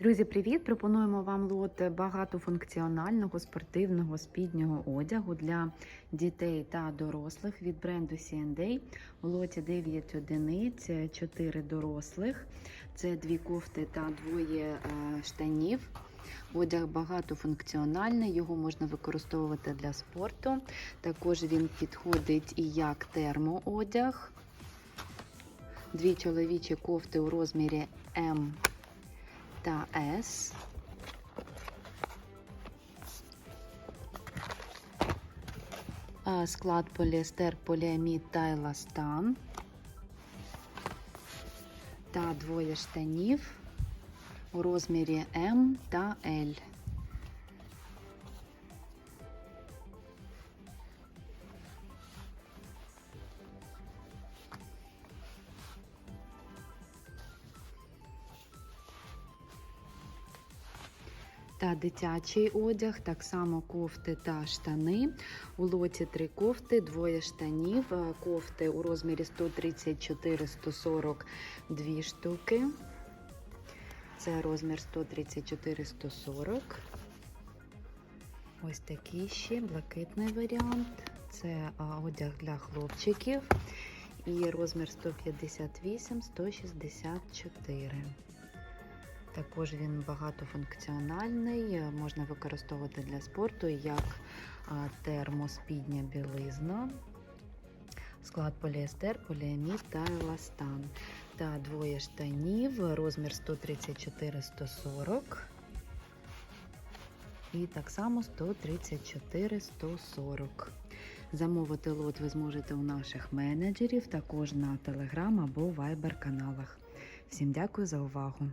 Друзі, привіт! Пропонуємо вам лот багатофункціонального спортивного спіднього одягу для дітей та дорослих від бренду C&A. У лоті 9 одиниць, 4 дорослих. Це дві кофти та двоє е, штанів. Одяг багатофункціональний, його можна використовувати для спорту. Також він підходить і як термоодяг. Дві чоловічі кофти у розмірі М та С. Склад поліестер, поліамід та еластан. Та двоє штанів у розмірі М та Л. та дитячий одяг, так само кофти та штани. У лоті три кофти, двоє штанів, е, кофти у розмірі 134-142 штуки. Це розмір 134-140. Ось такий ще блакитний варіант. Це одяг для хлопчиків. І розмір 158-164. Також він багатофункціональний, е, можна використовувати для спорту як термоспідня білизна, склад поліестер, поліамід та еластан. Та двоє штанів, розмір 134-140. І так само 134-140. Замовити лот ви зможете у наших менеджерів, також на Telegram або Viber каналах. Всім дякую за увагу!